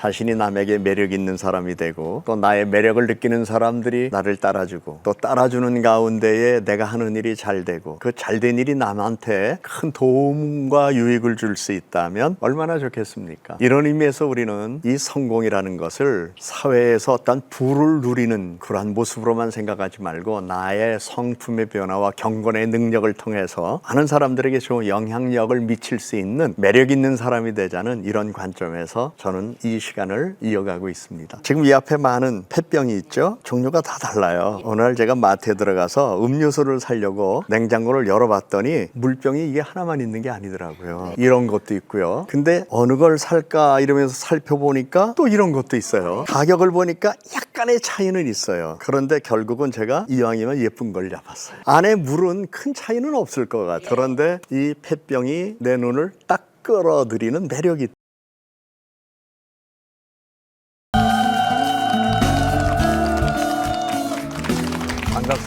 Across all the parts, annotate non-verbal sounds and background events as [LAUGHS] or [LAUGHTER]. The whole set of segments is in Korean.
자신이 남에게 매력 있는 사람이 되고 또 나의 매력을 느끼는 사람들이 나를 따라주고 또 따라주는 가운데에 내가 하는 일이 잘 되고 그 잘된 일이 남한테 큰 도움과 유익을 줄 수 있다면 얼마나 좋겠습니까? 이런 의미에서 우리는 이 성공이라는 것을 사회에서 어떤 부를 누리는 그러한 모습으로만 생각하지 말고 나의 성품의 변화와 경건의 능력을 통해서 많은 사람들에게 좋은 영향력을 미칠 수 있는 매력 있는 사람이 되자는 이런 관점에서 저는 이 시간을 이어가고 있습니다. 지금 이 앞에 많은 폐병이 있죠? 종류가 다 달라요. 오늘 제가 마트에 들어가서 음료수를 사려고 냉장고를 열어봤더니 물병이 이게 하나만 있는 게 아니더라고요. 이런 것도 있고요. 근데 어느 걸 살까 이러면서 살펴보니까 또 이런 것도 있어요. 가격을 보니까 약간의 차이는 있어요. 그런데 결국은 제가 이왕이면 예쁜 걸 잡았어요. 안에 물은 큰 차이는 없을 것 같아요. 그런데 이 폐병이 내 눈을 딱 끌어들이는 매력이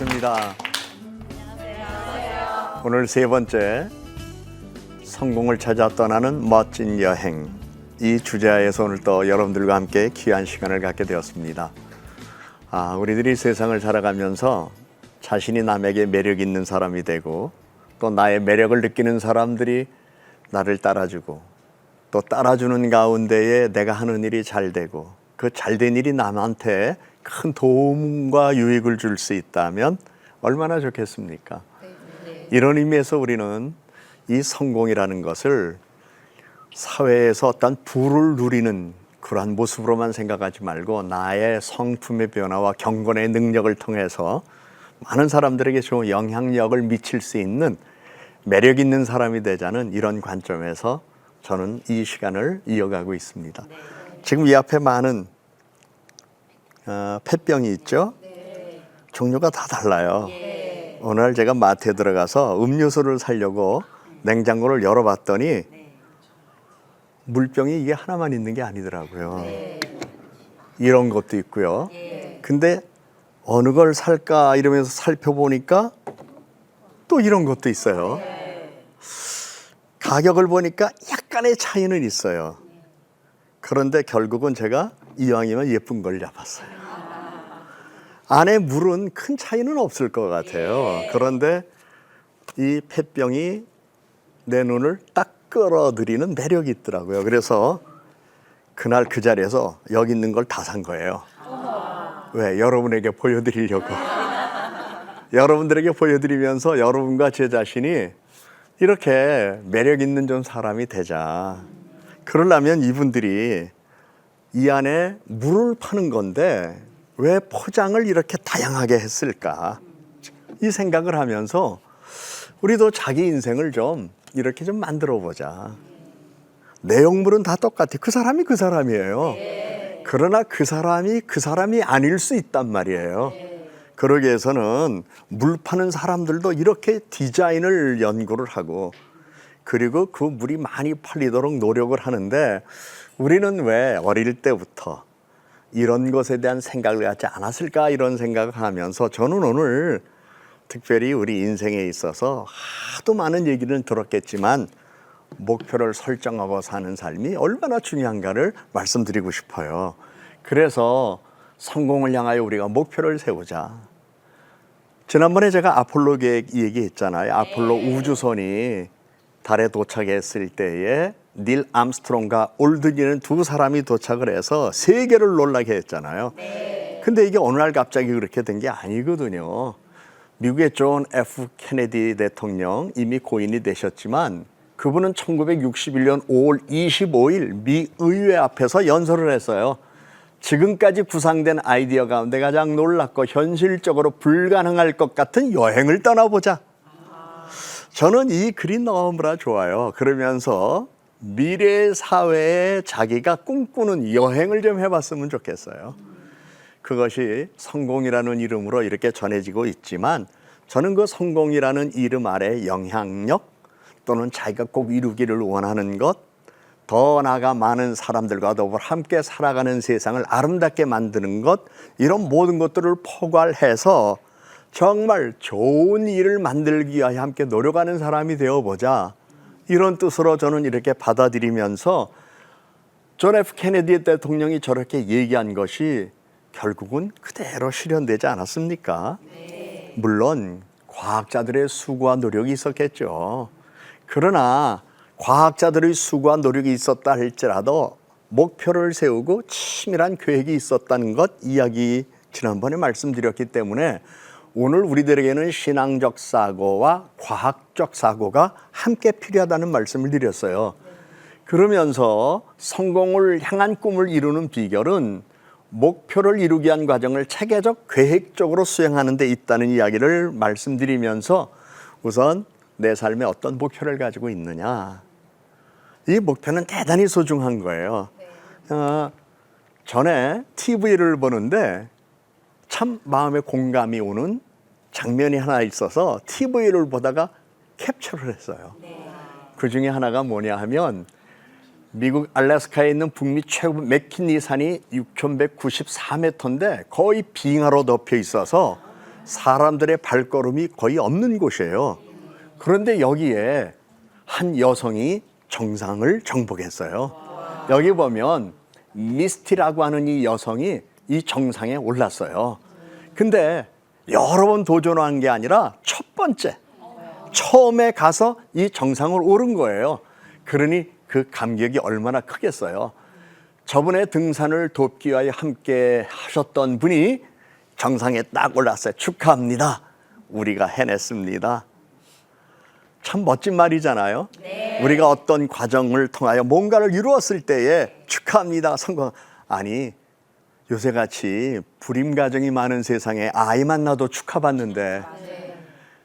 반갑습니다. 오늘 세 번째 성공을 찾아 떠나는 멋진 여행 이 주제하에서 오늘 또 여러분들과 함께 귀한 시간을 갖게 되었습니다. 아, 우리들이 세상을 살아가면서 자신이 남에게 매력 있는 사람이 되고 또 나의 매력을 느끼는 사람들이 나를 따라주고 또 따라주는 가운데에 내가 하는 일이 잘 되고 그 잘된 일이 남한테 큰 도움과 유익을 줄 수 있다면 얼마나 좋겠습니까? 이런 의미에서 우리는 이 성공이라는 것을 사회에서 어떤 부를 누리는 그러한 모습으로만 생각하지 말고 나의 성품의 변화와 경건의 능력을 통해서 많은 사람들에게 좋은 영향력을 미칠 수 있는 매력 있는 사람이 되자는 이런 관점에서 저는 이 시간을 이어가고 있습니다. 지금 이 앞에 많은 어, 폐병이 있죠? 종류가 다 달라요. 오늘 제가 마트에 들어가서 음료수를 사려고 냉장고를 열어봤더니 물병이 이게 하나만 있는 게 아니더라고요. 이런 것도 있고요. 근데 어느 걸 살까 이러면서 살펴보니까 또 이런 것도 있어요. 가격을 보니까 약간의 차이는 있어요. 그런데 결국은 제가 이왕이면 예쁜 걸 잡았어요. 안에 물은 큰 차이는 없을 것 같아요. 그런데 이 폐병이 내 눈을 딱 끌어들이는 매력이 있더라고요. 그래서 그날 그 자리에서 여기 있는 걸 다 산 거예요. 왜? 여러분에게 보여드리려고. 여러분들에게 보여드리면서 여러분과 제 자신이 이렇게 매력 있는 좀 사람이 되자. 그러려면 이분들이 이 안에 물을 파는 건데 왜 포장을 이렇게 다양하게 했을까? 이 생각을 하면서 우리도 자기 인생을 좀 이렇게 좀 만들어 보자. 내용물은 다 똑같아. 그 사람이 그 사람이에요. 그러나 그 사람이 그 사람이 아닐 수 있단 말이에요. 그러기 위해서는 물 파는 사람들도 이렇게 디자인을 연구를 하고 그리고 그 물이 많이 팔리도록 노력을 하는데 우리는 왜 어릴 때부터 이런 것에 대한 생각을 갖지 않았을까 이런 생각을 하면서 저는 오늘 특별히 우리 인생에 있어서 하도 많은 얘기를 들었겠지만 목표를 설정하고 사는 삶이 얼마나 중요한가를 말씀드리고 싶어요. 그래서 성공을 향하여 우리가 목표를 세우자. 지난번에 제가 아폴로 계획 얘기했잖아요. 아폴로 우주선이 달에 도착했을 때에 닐 암스트롱과 올드니는 두 사람이 도착을 해서 세계를 놀라게 했잖아요. 근데 이게 어느 날 갑자기 그렇게 된 게 아니거든요. 미국의 존 F 케네디 대통령 이미 고인이 되셨지만 그분은 1961년 5월 25일 미 의회 앞에서 연설을 했어요. 지금까지 구상된 아이디어 가운데 가장 놀랍고 현실적으로 불가능할 것 같은 여행을 떠나보자. 저는 이 글이 너무나 좋아요. 그러면서 미래 사회에 자기가 꿈꾸는 여행을 좀 해봤으면 좋겠어요. 그것이 성공이라는 이름으로 이렇게 전해지고 있지만 저는 그 성공이라는 이름 아래 영향력 또는 자기가 꼭 이루기를 원하는 것, 더 나아가 많은 사람들과 더불어 함께 살아가는 세상을 아름답게 만드는 것, 이런 모든 것들을 포괄해서 정말 좋은 일을 만들기 위하여 함께 노력하는 사람이 되어보자. 이런 뜻으로 저는 이렇게 받아들이면서 존 F 케네디 대통령이 저렇게 얘기한 것이 결국은 그대로 실현되지 않았습니까? 물론 과학자들의 수고와 노력이 있었겠죠. 그러나 과학자들의 수고와 노력이 있었다 할지라도 목표를 세우고 치밀한 계획이 있었다는 것 이야기 지난번에 말씀드렸기 때문에 오늘 우리들에게는 신앙적 사고와 과학적 사고가 함께 필요하다는 말씀을 드렸어요. 그러면서 성공을 향한 꿈을 이루는 비결은 목표를 이루기 위한 과정을 체계적 계획적으로 수행하는 데 있다는 이야기를 말씀드리면서 우선 내 삶에 어떤 목표를 가지고 있느냐. 이 목표는 대단히 소중한 거예요. 어, 전에 TV를 보는데 참 마음에 공감이 오는 장면이 하나 있어서 TV를 보다가 캡처를 했어요. 그 중에 하나가 뭐냐 하면 미국 알래스카에 있는 북미 최고 맥킨리 산이 6,194m인데 거의 빙하로 덮여 있어서 사람들의 발걸음이 거의 없는 곳이에요. 그런데 여기에 한 여성이 정상을 정복했어요. 여기 보면 미스티라고 하는 이 여성이 이 정상에 올랐어요. 근데 여러 번 도전한 게 아니라 첫 번째 처음에 가서 이 정상을 오른 거예요. 그러니 그 감격이 얼마나 크겠어요. 저번에 등산을 돕기 위하여 함께 하셨던 분이 정상에 딱 올랐어요. 축하합니다. 우리가 해냈습니다. 참 멋진 말이잖아요. 우리가 어떤 과정을 통하여 뭔가를 이루었을 때에 축하합니다. 성공. 아니, 요새 같이 불임 가정이 많은 세상에 아이만 낳아도 축하받는데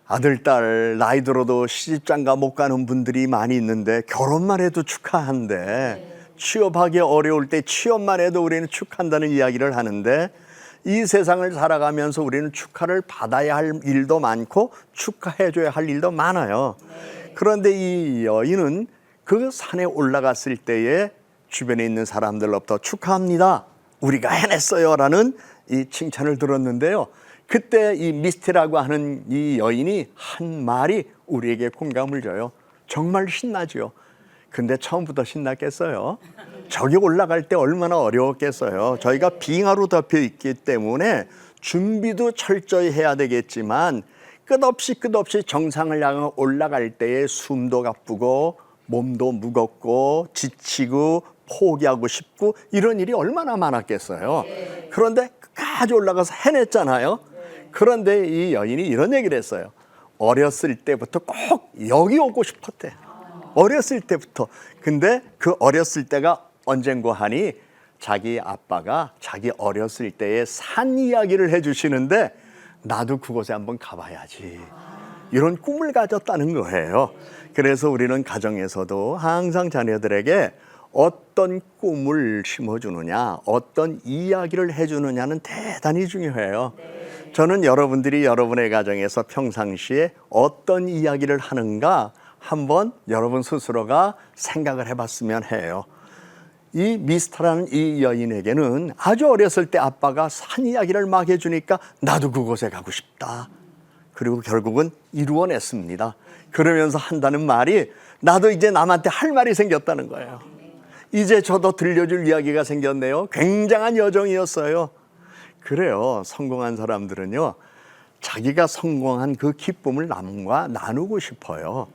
아들, 딸, 나이 들어도 시집장가 못 가는 분들이 많이 있는데 결혼만 해도 축하한데 취업하기 어려울 때 취업만 해도 우리는 축한다는 이야기를 하는데 이 세상을 살아가면서 우리는 축하를 받아야 할 일도 많고 축하해줘야 할 일도 많아요. 그런데 이 여인은 그 산에 올라갔을 때에 주변에 있는 사람들로부터 축하합니다. 우리가 해냈어요. 라는 이 칭찬을 들었는데요. 그때 이 미스티라고 하는 이 여인이 한 말이 우리에게 공감을 줘요. 정말 신나죠. 근데 처음부터 신났겠어요. 저기 올라갈 때 얼마나 어려웠겠어요. 저희가 빙하로 덮여 있기 때문에 준비도 철저히 해야 되겠지만 끝없이 끝없이 정상을 향해 올라갈 때에 숨도 가쁘고 몸도 무겁고 지치고 포기하고 싶고 이런 일이 얼마나 많았겠어요. 그런데 끝까지 올라가서 해냈잖아요. 그런데 이 여인이 이런 얘기를 했어요. 어렸을 때부터 꼭 여기 오고 싶었대. 어렸을 때부터. 근데 그 어렸을 때가 언젠고 하니 자기 아빠가 자기 어렸을 때의 산 이야기를 해주시는데 나도 그곳에 한번 가봐야지. 이런 꿈을 가졌다는 거예요. 그래서 우리는 가정에서도 항상 자녀들에게 어떤 꿈을 심어주느냐, 어떤 이야기를 해주느냐는 대단히 중요해요. 저는 여러분들이 여러분의 가정에서 평상시에 어떤 이야기를 하는가 한번 여러분 스스로가 생각을 해봤으면 해요. 이 미스터라는 이 여인에게는 아주 어렸을 때 아빠가 산 이야기를 막 해주니까 나도 그곳에 가고 싶다. 그리고 결국은 이루어냈습니다. 그러면서 한다는 말이 나도 이제 남한테 할 말이 생겼다는 거예요. 이제 저도 들려줄 이야기가 생겼네요. 굉장한 여정이었어요. 그래요. 성공한 사람들은요. 자기가 성공한 그 기쁨을 남과 나누고 싶어요.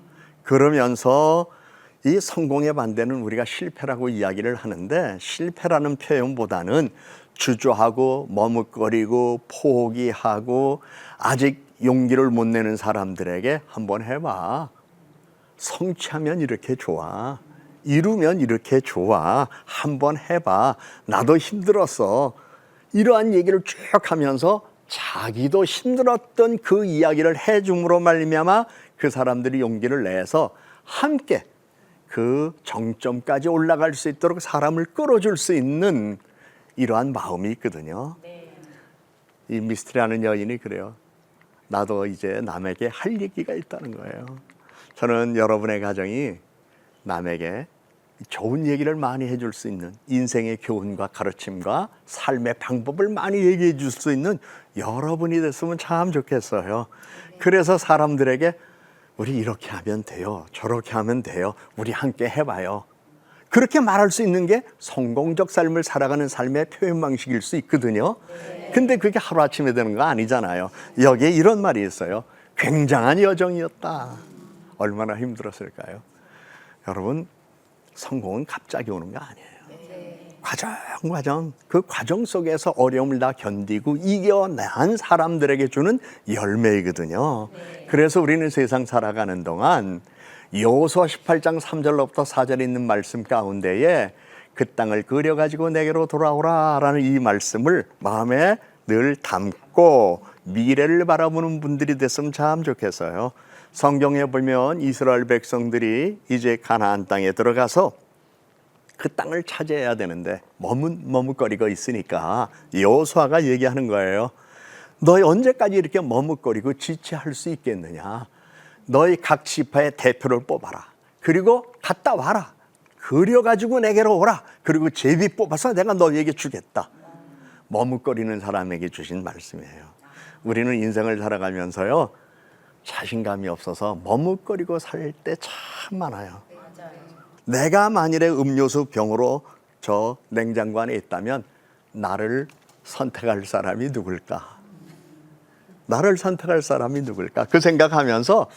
그러면서 이 성공의 반대는 우리가 실패라고 이야기를 하는데 실패라는 표현보다는 주저하고 머뭇거리고 포기하고 아직 용기를 못 내는 사람들에게 한번 해봐. 성취하면 이렇게 좋아. 이루면 이렇게 좋아. 한번 해봐. 나도 힘들었어. 이러한 얘기를 쭉 하면서 자기도 힘들었던 그 이야기를 해줌으로 말미암아 그 사람들이 용기를 내서 함께 그 정점까지 올라갈 수 있도록 사람을 끌어줄 수 있는 이러한 마음이 있거든요. 이 미스트리하는 여인이 그래요. 나도 이제 남에게 할 얘기가 있다는 거예요. 저는 여러분의 가정이 남에게 좋은 얘기를 많이 해줄 수 있는 인생의 교훈과 가르침과 삶의 방법을 많이 얘기해 줄 수 있는 여러분이 됐으면 참 좋겠어요. 그래서 사람들에게 우리 이렇게 하면 돼요. 저렇게 하면 돼요. 우리 함께 해봐요. 그렇게 말할 수 있는 게 성공적 삶을 살아가는 삶의 표현 방식일 수 있거든요. 근데 그게 하루아침에 되는 거 아니잖아요. 여기에 이런 말이 있어요. 굉장한 여정이었다. 얼마나 힘들었을까요? 여러분, 성공은 갑자기 오는 거 아니에요. 과정, 과정. 그 과정 속에서 어려움을 다 견디고 이겨낸 사람들에게 주는 열매이거든요. 그래서 우리는 세상 살아가는 동안 여호수아 18장 3절로부터 4절에 있는 말씀 가운데에 그 땅을 그려 가지고 내게로 돌아오라라는 이 말씀을 마음에 늘 담고 미래를 바라보는 분들이 됐으면 참 좋겠어요. 성경에 보면 이스라엘 백성들이 이제 가나안 땅에 들어가서 그 땅을 차지해야 되는데 머뭇 머뭇거리고 있으니까 여호수아가 얘기하는 거예요. 너희 언제까지 이렇게 머뭇거리고 지체할 수 있겠느냐? 너희 각 지파의 대표를 뽑아라. 그리고 갔다 와라. 그려가지고 내게로 오라. 그리고 제비 뽑아서 내가 너희에게 주겠다. 머뭇거리는 사람에게 주신 말씀이에요. 우리는 인생을 살아가면서요 자신감이 없어서 머뭇거리고 살 때 참 많아요. 내가 만일에 음료수 병으로 저 냉장고 안에 있다면 나를 선택할 사람이 누굴까? 나를 선택할 사람이 누굴까? 그 생각하면서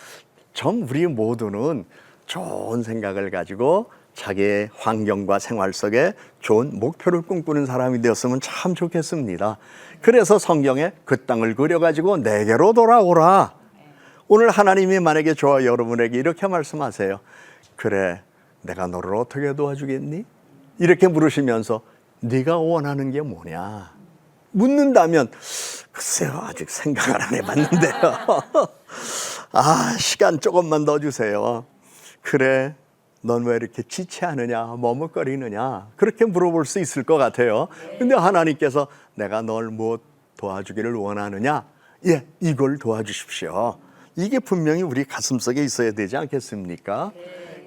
좀 우리 모두는 좋은 생각을 가지고 자기의 환경과 생활 속에 좋은 목표를 꿈꾸는 사람이 되었으면 참 좋겠습니다. 그래서 성경에 그 땅을 그려가지고 내게로 돌아오라. 오늘 하나님이 만약에 저와 여러분에게 이렇게 말씀하세요. 그래, 내가 너를 어떻게 도와주겠니? 이렇게 물으시면서 네가 원하는 게 뭐냐? 묻는다면 글쎄요 아직 생각을 안 해봤는데요. [LAUGHS] 아 시간 조금만 더 주세요. 그래 넌 왜 이렇게 지체하느냐 머뭇거리느냐 그렇게 물어볼 수 있을 것 같아요. 근데 하나님께서 내가 널 무엇 도와주기를 원하느냐? 예 이걸 도와주십시오. 이게 분명히 우리 가슴 속에 있어야 되지 않겠습니까?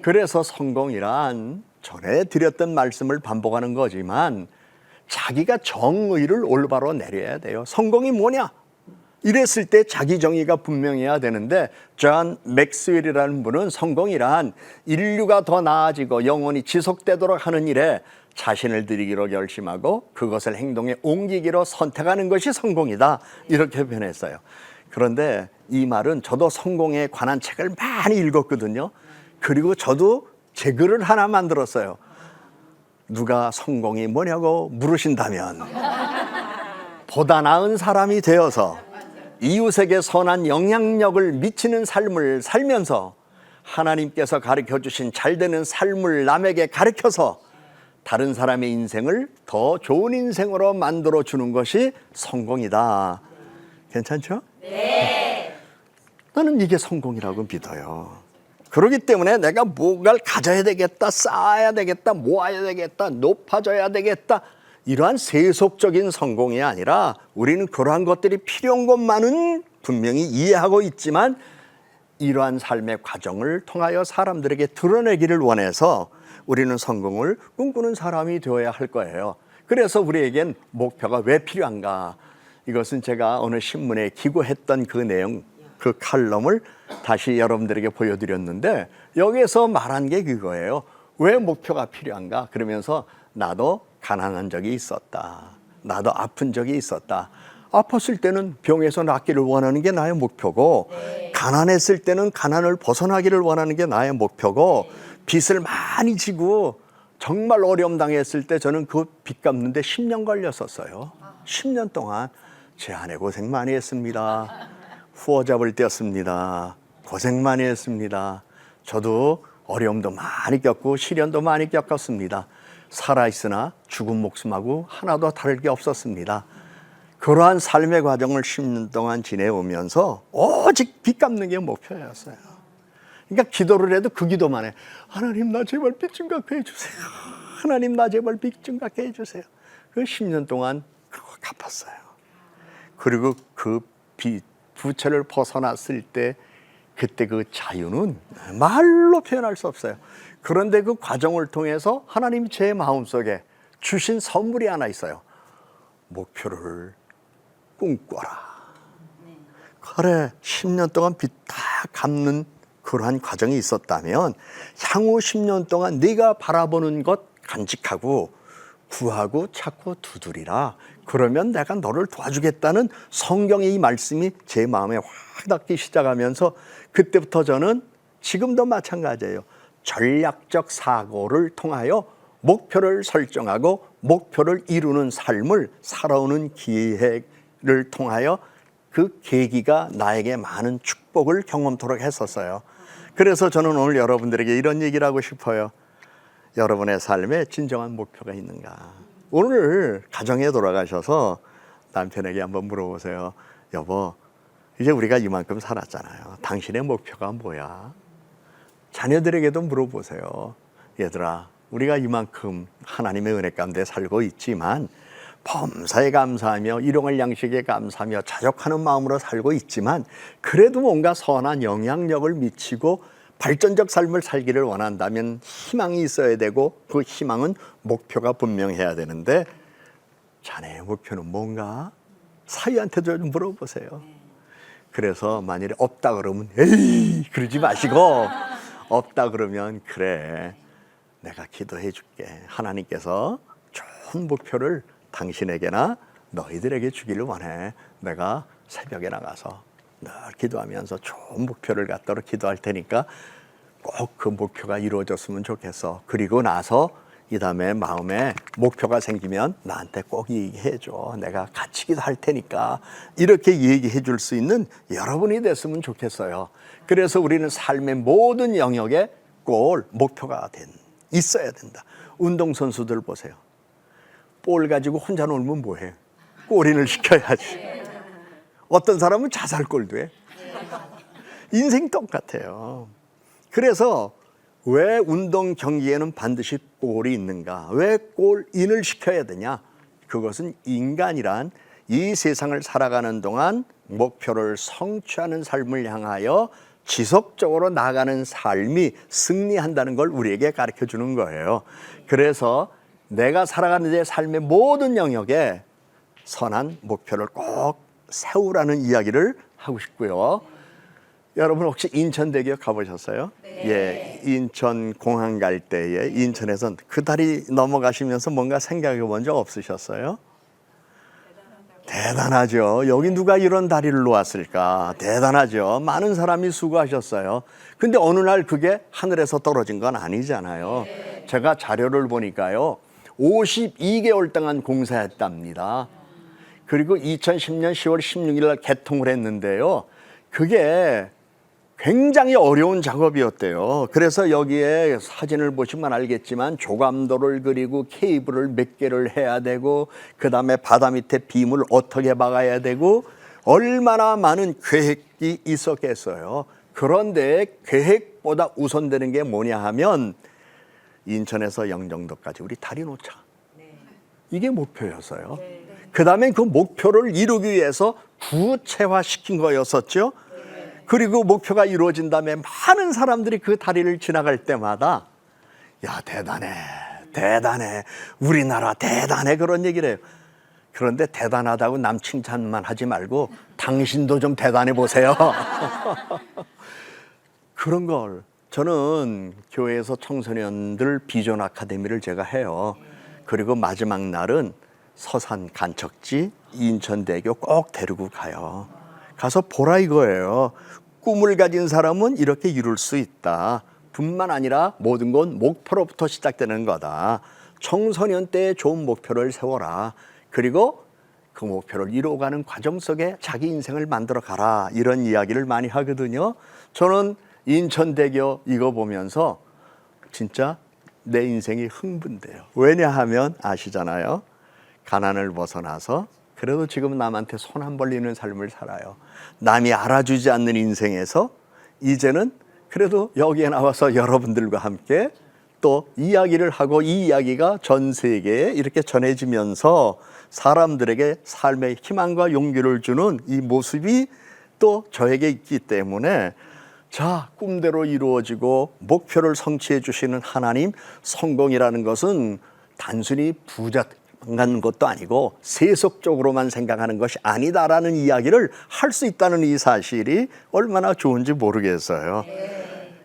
그래서 성공이란 전에 드렸던 말씀을 반복하는 거지만 자기가 정의를 올바로 내려야 돼요. 성공이 뭐냐? 이랬을 때 자기 정의가 분명해야 되는데 존 맥스웰이라는 분은 성공이란 인류가 더 나아지고 영원히 지속되도록 하는 일에 자신을 들이기로 결심하고 그것을 행동에 옮기기로 선택하는 것이 성공이다. 이렇게 표현했어요. 그런데 이 말은 저도 성공에 관한 책을 많이 읽었거든요. 그리고 저도 제 글을 하나 만들었어요. 누가 성공이 뭐냐고 물으신다면 보다 나은 사람이 되어서 이웃에게 선한 영향력을 미치는 삶을 살면서 하나님께서 가르쳐 주신 잘 되는 삶을 남에게 가르쳐서 다른 사람의 인생을 더 좋은 인생으로 만들어 주는 것이 성공이다. 괜찮죠? 네. 나는 이게 성공이라고 믿어요. 그렇기 때문에 내가 뭔가를 가져야 되겠다, 쌓아야 되겠다, 모아야 되겠다, 높아져야 되겠다. 이러한 세속적인 성공이 아니라 우리는 그러한 것들이 필요한 것만은 분명히 이해하고 있지만 이러한 삶의 과정을 통하여 사람들에게 드러내기를 원해서 우리는 성공을 꿈꾸는 사람이 되어야 할 거예요. 그래서 우리에겐 목표가 왜 필요한가? 이것은 제가 어느 신문에 기고했던 그 내용, 그 칼럼을 다시 여러분들에게 보여드렸는데 여기에서 말한 게 그거예요. 왜 목표가 필요한가? 그러면서 나도 가난한 적이 있었다. 나도 아픈 적이 있었다. 아팠을 때는 병에서 낫기를 원하는 게 나의 목표고, 가난했을 때는 가난을 벗어나기를 원하는 게 나의 목표고, 빚을 많이 지고 정말 어려움 당했을 때 저는 그 빚 갚는데 10년 걸렸었어요. 10년 동안 제 아내 고생 많이 했습니다. 후어잡을 떼었습니다. 고생 많이 했습니다. 저도 어려움도 많이 겪고 시련도 많이 겪었습니다. 살아있으나 죽은 목숨하고 하나도 다를 게 없었습니다. 그러한 삶의 과정을 10년 동안 지내오면서 오직 빚 갚는 게 목표였어요. 그러니까 기도를 해도 그 기도만 해. 하나님 나 제발 빚 좀 갚게 해주세요. 하나님 나 제발 빚 좀 갚게 해주세요. 그 10년 동안 그거 갚았어요. 그리고 그 빚, 부채를 벗어났을 때 그때 그 자유는 말로 표현할 수 없어요. 그런데 그 과정을 통해서 하나님이 제 마음속에 주신 선물이 하나 있어요. 목표를 꿈꿔라. 그래, 10년 동안 빚 다 갚는 그러한 과정이 있었다면 향후 10년 동안 네가 바라보는 것 간직하고 구하고 찾고 두드리라. 그러면 내가 너를 도와주겠다는 성경의 이 말씀이 제 마음에 확 닿기 시작하면서 그때부터 저는 지금도 마찬가지예요. 전략적 사고를 통하여 목표를 설정하고 목표를 이루는 삶을 살아오는 기획을 통하여 그 계기가 나에게 많은 축복을 경험토록 했었어요. 그래서 저는 오늘 여러분들에게 이런 얘기를 하고 싶어요. 여러분의 삶에 진정한 목표가 있는가? 오늘 가정에 돌아가셔서 남편에게 한번 물어보세요. 여보, 이제 우리가 이만큼 살았잖아요. 당신의 목표가 뭐야? 자녀들에게도 물어보세요. 얘들아, 우리가 이만큼 하나님의 은혜 가운데 살고 있지만 범사에 감사하며 일용할 양식에 감사하며 자족하는 마음으로 살고 있지만 그래도 뭔가 선한 영향력을 미치고 발전적 삶을 살기를 원한다면 희망이 있어야 되고 그 희망은 목표가 분명해야 되는데 자네의 목표는 뭔가? 사위한테도 좀 물어보세요. 그래서 만일에 없다 그러면 에이 그러지 마시고 없다 그러면 그래 내가 기도해 줄게 하나님께서 좋은 목표를 당신에게나 너희들에게 주기를 원해 내가 새벽에 나가서 늘 기도하면서 좋은 목표를 갖도록 기도할 테니까 꼭 그 목표가 이루어졌으면 좋겠어 그리고 나서 이 다음에 마음에 목표가 생기면 나한테 꼭 얘기해 줘. 내가 같이 기도할 테니까 이렇게 얘기해 줄 수 있는 여러분이 됐으면 좋겠어요. 그래서 우리는 삶의 모든 영역에 골 목표가 된 있어야 된다. 운동 선수들 보세요. 볼 가지고 혼자 놀면 뭐해? 골인을 시켜야지. 어떤 사람은 자살골도 해. 인생 똑같아요. 그래서 왜 운동 경기에는 반드시 골이 있는가? 왜 골인을 시켜야 되냐? 그것은 인간이란 이 세상을 살아가는 동안 목표를 성취하는 삶을 향하여 지속적으로 나가는 삶이 승리한다는 걸 우리에게 가르쳐 주는 거예요. 그래서 내가 살아가는 내 삶의 모든 영역에 선한 목표를 꼭 세우라는 이야기를 하고 싶고요. 여러분 혹시 인천 대교 가보셨어요? 예, 인천 공항 갈 때에 인천에선 그 다리 넘어가시면서 뭔가 생각해 본 적 없으셨어요? 대단하죠. 여기 누가 이런 다리를 놓았을까? 대단하죠. 많은 사람이 수고하셨어요. 근데 어느 날 그게 하늘에서 떨어진 건 아니잖아요. 제가 자료를 보니까요. 52개월 동안 공사했답니다. 그리고 2010년 10월 16일 날 개통을 했는데요. 그게 굉장히 어려운 작업이었대요. 그래서 여기에 사진을 보시면 알겠지만 조감도를 그리고 케이블을 몇 개를 해야 되고 그 다음에 바다 밑에 빔을 어떻게 박아야 되고 얼마나 많은 계획이 있었겠어요. 그런데 계획보다 우선되는 게 뭐냐 하면 인천에서 영종도까지 우리 다리 놓자. 이게 목표였어요. 그 다음에 그 목표를 이루기 위해서 구체화시킨 거였었죠. 그리고 목표가 이루어진 다음에 많은 사람들이 그 다리를 지나갈 때마다 야 대단해 대단해. 우리나라 대단해. 그런 얘기를 해요. 그런데 대단하다고 남 칭찬만 하지 말고 당신도 좀 대단해 보세요. [LAUGHS] 그런 걸 저는 교회에서 청소년들 비전 아카데미를 제가 해요. 그리고 마지막 날은 서산 간척지 인천대교 꼭 데리고 가요 가서 보라 이거예요. 꿈을 가진 사람은 이렇게 이룰 수 있다. 뿐만 아니라 모든 건 목표로부터 시작되는 거다. 청소년 때 좋은 목표를 세워라. 그리고 그 목표를 이루어가는 과정 속에 자기 인생을 만들어 가라. 이런 이야기를 많이 하거든요. 저는 인천대교 이거 보면서 진짜 내 인생이 흥분돼요. 왜냐하면 아시잖아요. 가난을 벗어나서 그래도 지금 남한테 손 안 벌리는 삶을 살아요. 남이 알아주지 않는 인생에서 이제는 그래도 여기에 나와서 여러분들과 함께 또 이야기를 하고 이 이야기가 전 세계에 이렇게 전해지면서 사람들에게 삶의 희망과 용기를 주는 이 모습이 또 저에게 있기 때문에 자, 꿈대로 이루어지고 목표를 성취해 주시는 하나님 성공이라는 것은 단순히 부자 가는 것도 아니고 세속적으로만 생각하는 것이 아니다라는 이야기를 할 수 있다는 이 사실이 얼마나 좋은지 모르겠어요.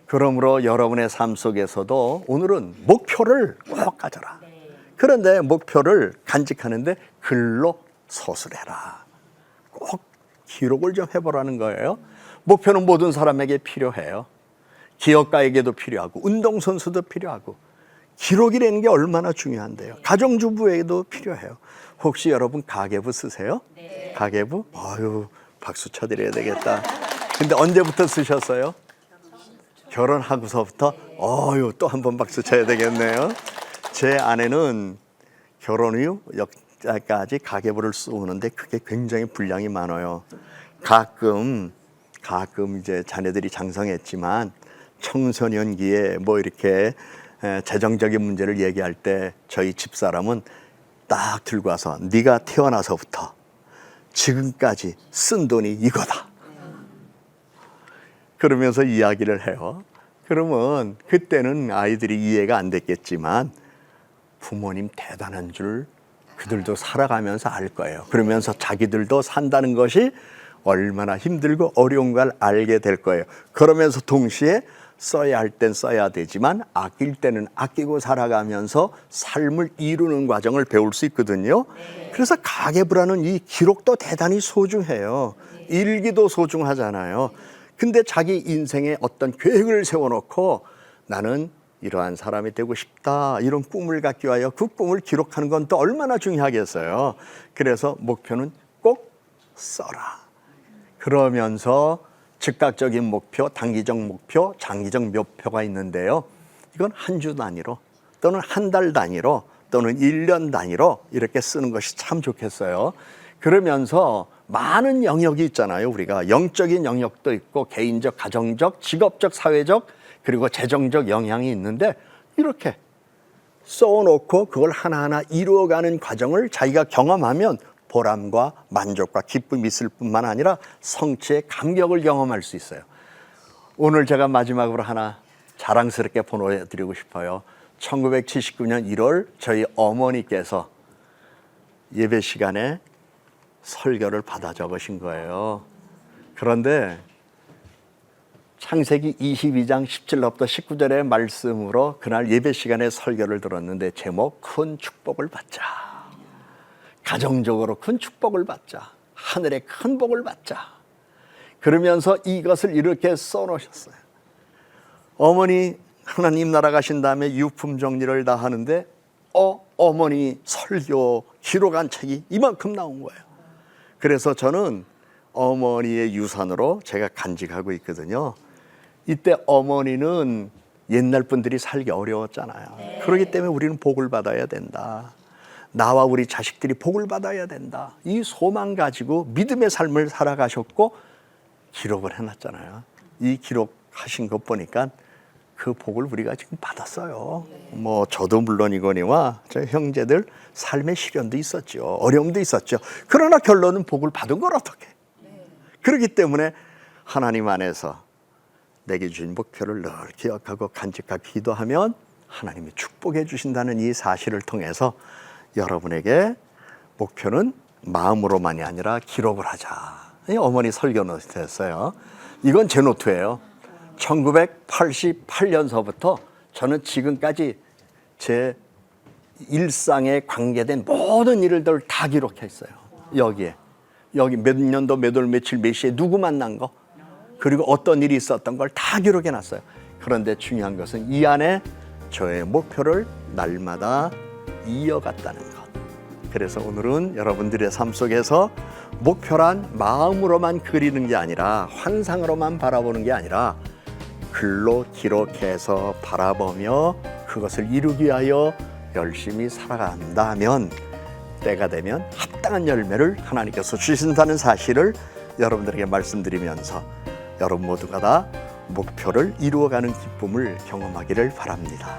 그러므로 여러분의 삶 속에서도 오늘은 목표를 꼭 가져라. 그런데 목표를 간직하는데 글로 서술해라. 꼭 기록을 좀 해보라는 거예요. 목표는 모든 사람에게 필요해요. 기업가에게도 필요하고 운동선수도 필요하고 기록이라는 게 얼마나 중요한데요. 가정주부에게도 필요해요. 혹시 여러분 가계부 쓰세요? 가계부? 아유 박수 쳐드려야 되겠다. 근데 언제부터 쓰셨어요? 결혼하고서부터 어유 또 한 번 박수 쳐야 되겠네요. 제 아내는 결혼 이후 역까지 가계부를 쓰는데 그게 굉장히 분량이 많아요. 가끔 가끔 이제 자녀들이 장성했지만 청소년기에 뭐 이렇게 에, 재정적인 문제를 얘기할 때 저희 집사람은 딱 들고 와서 네가 태어나서부터 지금까지 쓴 돈이 이거다. 그러면서 이야기를 해요. 그러면 그때는 아이들이 이해가 안 됐겠지만 부모님 대단한 줄 그들도 살아가면서 알 거예요. 그러면서 자기들도 산다는 것이 얼마나 힘들고 어려운 걸 알게 될 거예요. 그러면서 동시에 써야 할 땐 써야 되지만 아낄 때는 아끼고 살아가면서 삶을 이루는 과정을 배울 수 있거든요. 그래서 가계부라는 이 기록도 대단히 소중해요. 일기도 소중하잖아요. 근데 자기 인생에 어떤 계획을 세워놓고 나는 이러한 사람이 되고 싶다 이런 꿈을 갖기 위하여 그 꿈을 기록하는 건 또 얼마나 중요하겠어요. 그래서 목표는 꼭 써라. 그러면서 즉각적인 목표, 단기적 목표, 장기적 목표가 있는데요. 이건 한 주 단위로 또는 한 달 단위로 또는 일 년 단위로 이렇게 쓰는 것이 참 좋겠어요. 그러면서 많은 영역이 있잖아요. 우리가 영적인 영역도 있고 개인적, 가정적, 직업적, 사회적 그리고 재정적 영향이 있는데 이렇게 써놓고 그걸 하나하나 이루어가는 과정을 자기가 경험하면 보람과 만족과 기쁨이 있을 뿐만 아니라 성취의 감격을 경험할 수 있어요. 오늘 제가 마지막으로 하나 자랑스럽게 보내드리고 싶어요. 1979년 1월 저희 어머니께서 예배 시간에 설교를 받아 적으신 거예요. 그런데 창세기 22장 17절부터 19절의 말씀으로 그날 예배 시간에 설교를 들었는데 제목 큰 축복을 받자. 가정적으로 큰 축복을 받자. 하늘의 큰 복을 받자. 그러면서 이것을 이렇게 써 놓으셨어요. 어머니 하나님 나라 가신 다음에 유품 정리를 다 하는데 어 어머니 설교 기록한 책이 이만큼 나온 거예요. 그래서 저는 어머니의 유산으로 제가 간직하고 있거든요. 이때 어머니는 옛날 분들이 살기 어려웠잖아요. 그렇기 때문에 우리는 복을 받아야 된다. 나와 우리 자식들이 복을 받아야 된다. 이 소망 가지고 믿음의 삶을 살아가셨고 기록을 해놨잖아요. 이 기록하신 것 보니까 그 복을 우리가 지금 받았어요. 뭐 저도 물론이거니와 저 형제들 삶의 시련도 있었죠. 어려움도 있었죠. 그러나 결론은 복을 받은 걸 어떻게? 그렇기 때문에 하나님 안에서 내게 주신 목표를 늘 기억하고 간직하고 기도하면 하나님이 축복해 주신다는 이 사실을 통해서 여러분에게 목표는 마음으로만이 아니라 기록을 하자. 이 어머니 설교 노트였어요. 이건 제 노트예요. 1988년서부터 저는 지금까지 제 일상에 관계된 모든 일들을 다 기록했어요. 여기에. 여기 몇 년도 몇 월 며칠 몇 시에 누구 만난 거 그리고 어떤 일이 있었던 걸 다 기록해 놨어요. 그런데 중요한 것은 이 안에 저의 목표를 날마다 이어갔다는 것. 그래서 오늘은 여러분들의 삶 속에서 목표란 마음으로만 그리는 게 아니라 환상으로만 바라보는 게 아니라 글로 기록해서 바라보며 그것을 이루기 위하여 열심히 살아간다면 때가 되면 합당한 열매를 하나님께서 주신다는 사실을 여러분들에게 말씀드리면서 여러분 모두가 다 목표를 이루어가는 기쁨을 경험하기를 바랍니다.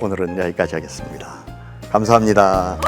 오늘은 여기까지 하겠습니다. 감사합니다.